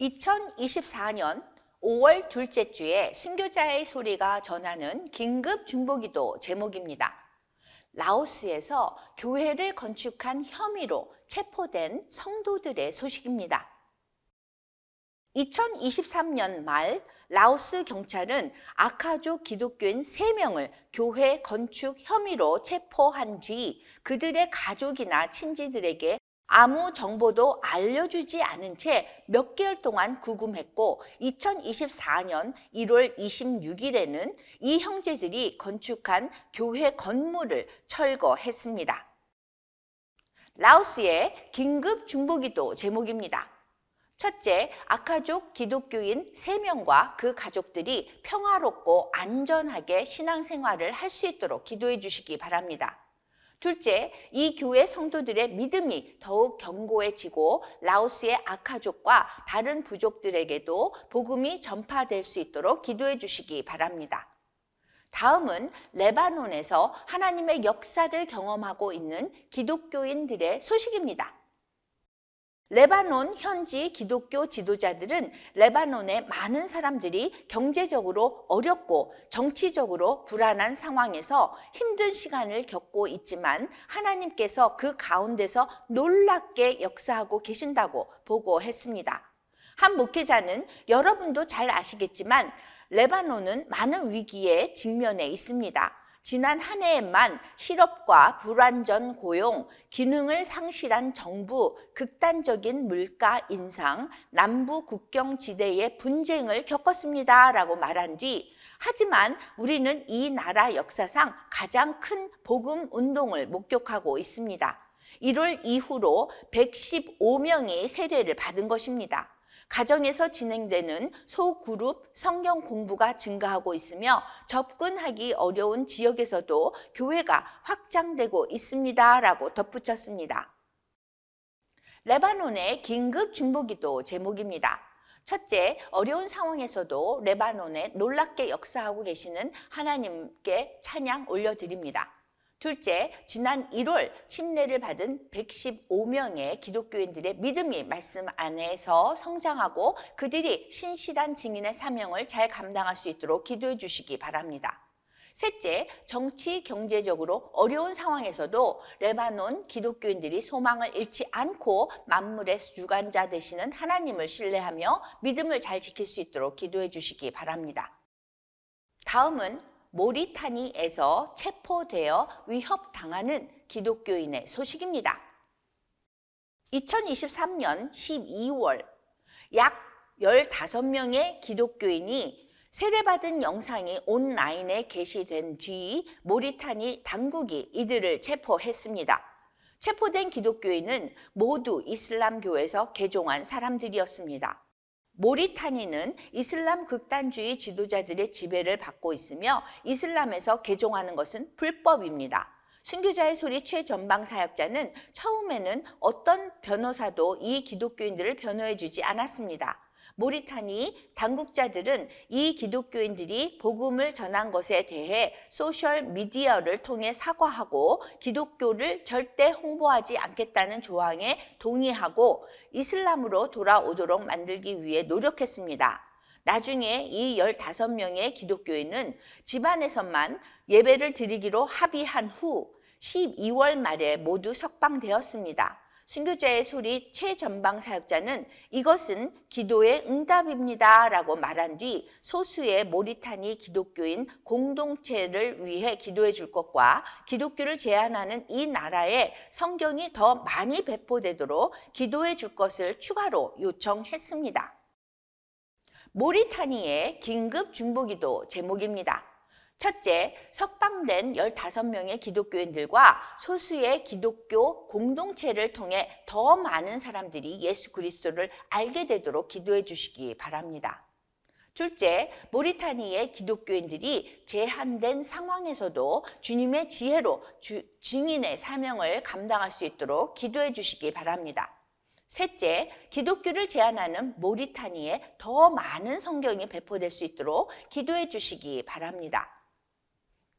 2024년 5월 둘째 주에 순교자의 소리가 전하는 긴급 중보기도 제목입니다. 라오스에서 교회를 건축한 혐의로 체포된 성도들의 소식입니다. 2023년 말 라오스 경찰은 아카족 기독교인 3명을 교회 건축 혐의로 체포한 뒤 그들의 가족이나 친지들에게 아무 정보도 알려주지 않은 채 몇 개월 동안 구금했고 2024년 1월 26일에는 이 형제들이 건축한 교회 건물을 철거했습니다. 라오스의 긴급 중보기도 제목입니다. 첫째, 아카족 기독교인 3명과 그 가족들이 평화롭고 안전하게 신앙생활을 할 수 있도록 기도해 주시기 바랍니다. 둘째, 이 교회 성도들의 믿음이 더욱 견고해지고 라오스의 아카족과 다른 부족들에게도 복음이 전파될 수 있도록 기도해 주시기 바랍니다. 다음은 레바논에서 하나님의 역사를 경험하고 있는 기독교인들의 소식입니다. 레바논 현지 기독교 지도자들은 레바논의 많은 사람들이 경제적으로 어렵고 정치적으로 불안한 상황에서 힘든 시간을 겪고 있지만 하나님께서 그 가운데서 놀랍게 역사하고 계신다고 보고했습니다. 한 목회자는 여러분도 잘 아시겠지만 레바논은 많은 위기에 직면해 있습니다. 지난 한 해에만 실업과 불완전 고용, 기능을 상실한 정부, 극단적인 물가 인상, 남부 국경 지대의 분쟁을 겪었습니다. 라고 말한 뒤, 하지만 우리는 이 나라 역사상 가장 큰 복음 운동을 목격하고 있습니다. 1월 이후로 115명이 세례를 받은 것입니다. 가정에서 진행되는 소그룹 성경 공부가 증가하고 있으며 접근하기 어려운 지역에서도 교회가 확장되고 있습니다. 라고 덧붙였습니다. 레바논의 긴급 중보기도 제목입니다. 첫째, 어려운 상황에서도 레바논에 놀랍게 역사하고 계시는 하나님께 찬양 올려드립니다. 둘째, 지난 1월 침례를 받은 115명의 기독교인들의 믿음이 말씀 안에서 성장하고 그들이 신실한 증인의 사명을 잘 감당할 수 있도록 기도해 주시기 바랍니다. 셋째, 정치 경제적으로 어려운 상황에서도 레바논 기독교인들이 소망을 잃지 않고 만물의 주관자 되시는 하나님을 신뢰하며 믿음을 잘 지킬 수 있도록 기도해 주시기 바랍니다. 다음은 모리타니에서 체포되어 위협당하는 기독교인의 소식입니다. 2023년 12월 약 15명의 기독교인이 세례받은 영상이 온라인에 게시된 뒤 모리타니 당국이 이들을 체포했습니다. 체포된 기독교인은 모두 이슬람교에서 개종한 사람들이었습니다. 모리타니는 이슬람 극단주의 지도자들의 지배를 받고 있으며 이슬람에서 개종하는 것은 불법입니다. 순교자의 소리 최전방 사역자는 처음에는 어떤 변호사도 이 기독교인들을 변호해 주지 않았습니다. 모리타니 당국자들은 이 기독교인들이 복음을 전한 것에 대해 소셜 미디어를 통해 사과하고 기독교를 절대 홍보하지 않겠다는 조항에 동의하고 이슬람으로 돌아오도록 만들기 위해 노력했습니다. 나중에 이 15명의 기독교인은 집안에서만 예배를 드리기로 합의한 후 12월 말에 모두 석방되었습니다. 순교자의 소리 최전방 사역자는 이것은 기도의 응답입니다. 라고 말한 뒤 소수의 모리타니 기독교인 공동체를 위해 기도해 줄 것과 기독교를 제안하는 이 나라에 성경이 더 많이 배포되도록 기도해 줄 것을 추가로 요청했습니다. 모리타니의 긴급 중보기도 제목입니다. 첫째, 석방된 15명의 기독교인들과 소수의 기독교 공동체를 통해 더 많은 사람들이 예수 그리스도를 알게 되도록 기도해 주시기 바랍니다. 둘째, 모리타니의 기독교인들이 제한된 상황에서도 주님의 지혜로 주, 증인의 사명을 감당할 수 있도록 기도해 주시기 바랍니다. 셋째, 기독교를 제안하는 모리타니에 더 많은 성경이 배포될 수 있도록 기도해 주시기 바랍니다.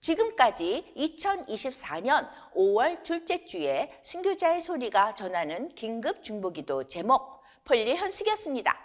지금까지 2024년 5월 둘째 주에 순교자의 소리가 전하는 긴급 중보기도 제목 폴리 현숙이었습니다.